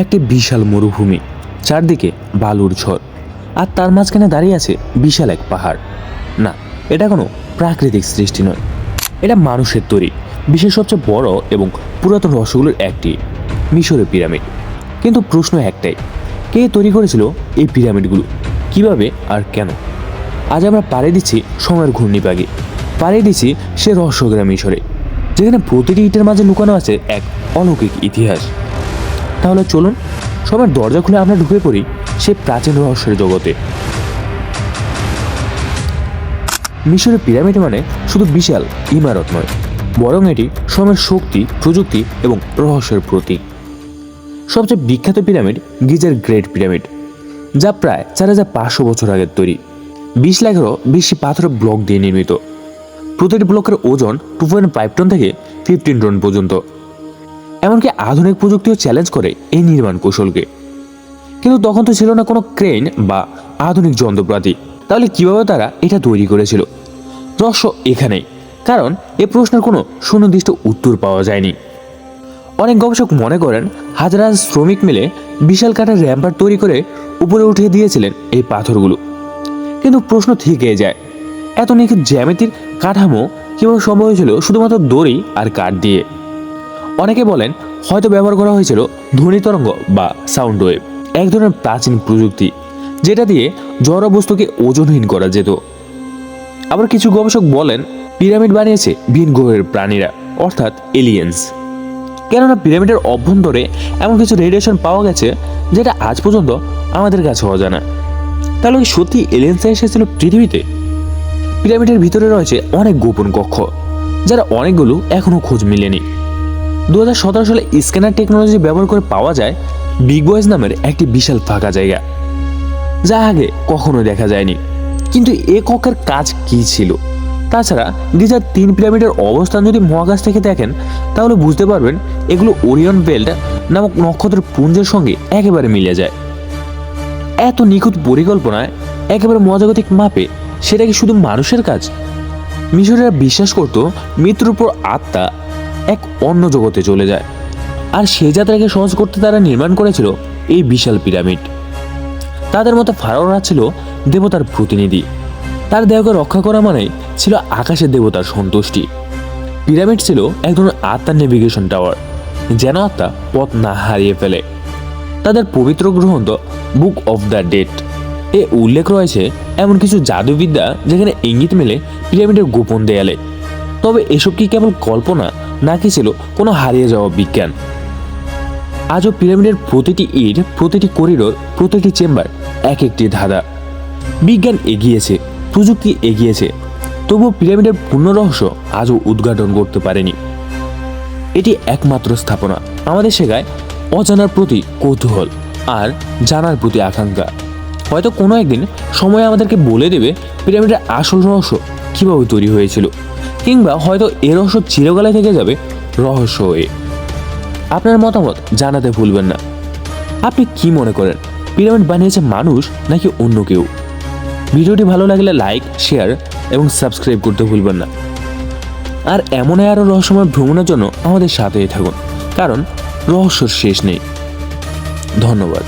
একটি বিশাল মরুভূমি, চারদিকে বালুর ঝড়, আর তার মাঝখানে দাঁড়িয়ে আছে বিশাল এক পাহাড়। না, এটা কোনো প্রাকৃতিক সৃষ্টি নয়। এটা মানুষের তৈরি, বিশ্বের সবচেয়ে বড় এবং পুরাতন রহস্যগুলোর একটি মিশরের পিরামিড। কিন্তু প্রশ্ন একটাই, কে তৈরি করেছিল এই পিরামিডগুলো? কীভাবে আর কেন? আজ আমরা পাড়ে দিচ্ছি সময়ের ঘূর্ণিপাগে পাড়ে দিচ্ছি সে রহস্যগ্রাম মিশরে, যেখানে প্রতিটি ইটের মাঝে লুকানো আছে এক অলৌকিক ইতিহাস। তাহলে চলুন, সবার দরজা খুলে আমরা ঢুকে পড়ি সেই প্রাচীন রহস্যের জগতে। মিশরের পিরামিড মানে শুধু বিশাল ইমারত নয়, বরং এটি সময়ের শক্তি, প্রযুক্তি এবং রহস্যের প্রতীক। সবচেয়ে বিখ্যাত পিরামিড গিজার গ্রেট পিরামিড, যা প্রায় চার হাজার পাঁচশো বছর আগের তৈরি। বিশ লাখেরও বেশি পাথরের ব্লক দিয়ে নির্মিত। প্রতিটি ব্লকের ওজন টু পয়েন্ট ফাইভ টন থেকে ফিফটিন টন পর্যন্ত। এমনকি আধুনিক প্রযুক্তিও চ্যালেঞ্জ করে এই নির্মাণ কৌশলকে। কিন্তু তখন তো ছিল না কোনো ক্রেন বা আধুনিক যন্ত্রপাতি। তাহলে কীভাবে তারা এটা তৈরি করেছিল? রহস্য এখানেই। কারণ এ প্রশ্নের কোনো সুনির্দিষ্ট উত্তর পাওয়া যায়নি। অনেক গবেষক মনে করেন হাজার হাজার শ্রমিক মিলে বিশাল কাঠের র্যাম্পার তৈরি করে উপরে উঠিয়ে দিয়েছিলেন এই পাথরগুলো। কিন্তু প্রশ্ন থেকে যায়, এত নিখুঁত জ্যামিতির কাঠামো কীভাবে সম্ভব হয়েছিল শুধুমাত্র দড়ি আর কাঠ দিয়ে? অনেকে বলেন হয়তো ব্যবহার করা হয়েছিল ধ্বনি তরঙ্গ বা সাউন্ড ওয়েভ এক ধরনের প্রাচীন প্রযুক্তি, যেটা দিয়ে জড় বস্তুকে ওজনহীন করা যেত। আবার কিছু গবেষক বলেন পিরামিড বানিয়েছে ভিন গ্রহের প্রাণীরা, অর্থাৎ এলিয়েন্স কেননা পিরামিডের অভ্যন্তরে এমন কিছু রেডিয়েশন পাওয়া গেছে যেটা আজ পর্যন্ত আমাদের কাছে অজানা। তাহলে কি সত্যি এলিয়েন্স এসেছিল পৃথিবীতে? পিরামিডের ভিতরে রয়েছে অনেক গোপন কক্ষ, যারা অনেকগুলো এখনও খোঁজ মিলেনি। দু হাজার সতেরো সালে স্ক্যানার টেকনোলজি ব্যবহার করে পাওয়া যায় বিগ বয়েজ নামের একটি বিশাল ফাঁকা জায়গা, যা আগে কখনো দেখা যায়নি। কিন্তু এ কক্ষের কাজ কি ছিল? তাছাড়া গিজার তিন পিরামিডের অবস্থান যদি মহাকাশ থেকে দেখেন, তাহলে বুঝতে পারবেন এগুলো ওরিয়ন বেল্ট নামক নক্ষত্রের পুঞ্জের সঙ্গে একেবারে মিলে যায়। এত নিখুঁত পরিকল্পনায়, একেবারে মজাগতিক মাপে, সেটা কি শুধু মানুষের কাজ? মিশরেরা বিশ্বাস করত মৃত্যুর উপর আত্মা এক অন্য জগতে চলে যায়। আর সে যাত্রাকে সহজ করতে তারা নির্মাণ করেছিল এই বিশাল পিরামিড। তাদের মতো ফারাওরা ছিল দেবতার প্রতিনিধি। তার দেহকে রক্ষা করা মানেই ছিল আকাশের দেবতার সন্তুষ্টি। পিরামিড ছিল এক ধরনের আত্মার নেভিগেশন টাওয়ার যেন আত্মা পথ না হারিয়ে ফেলে। তাদের পবিত্র গ্রন্থ বুক অফ দ্য ডেট এ উল্লেখ রয়েছে এমন কিছু জাদুবিদ্যা যেখানে ইঙ্গিত মেলে পিরামিডের গোপন দেয়ালে। তবে এসব কি কেবল কল্পনা নাকি ছিল কোনো হারিয়ে যাওয়া বিজ্ঞান? আজও পিরামিডের প্রতিটি ইট, প্রতিটি করিডোর, প্রতিটি চেম্বার এক একটি ধাঁধা। বিজ্ঞান এগিয়েছে, প্রযুক্তি এগিয়েছে, তবুও পিরামিডের পূর্ণ রহস্য আজও উদ্ঘাটন করতে পারেনি। এটি একমাত্র স্থাপনা, আমাদের শেখায় অজানার প্রতি কৌতূহল আর জানার প্রতি আকাঙ্ক্ষা। হয়তো কোনো একদিন সময় আমাদেরকে বলে দেবে পিরামিডের আসল রহস্য কীভাবে তৈরি হয়েছিল। কিংবা হয়তো এ রহস্য চিরকালে থেকে যাবে রহস্য হয়ে আপনার মতামত জানাতে ভুলবেন না। আপনি কি মনে করেন? পিরামিড বানিয়েছে মানুষ নাকি অন্য কেউ? ভিডিওটি ভালো লাগলে লাইক, শেয়ার এবং সাবস্ক্রাইব করতে ভুলবেন না। আর এমন আরও রহস্যময় ভ্রমণের জন্য আমাদের সাথেই থাকুন, কারণ রহস্যর শেষ নেই। ধন্যবাদ।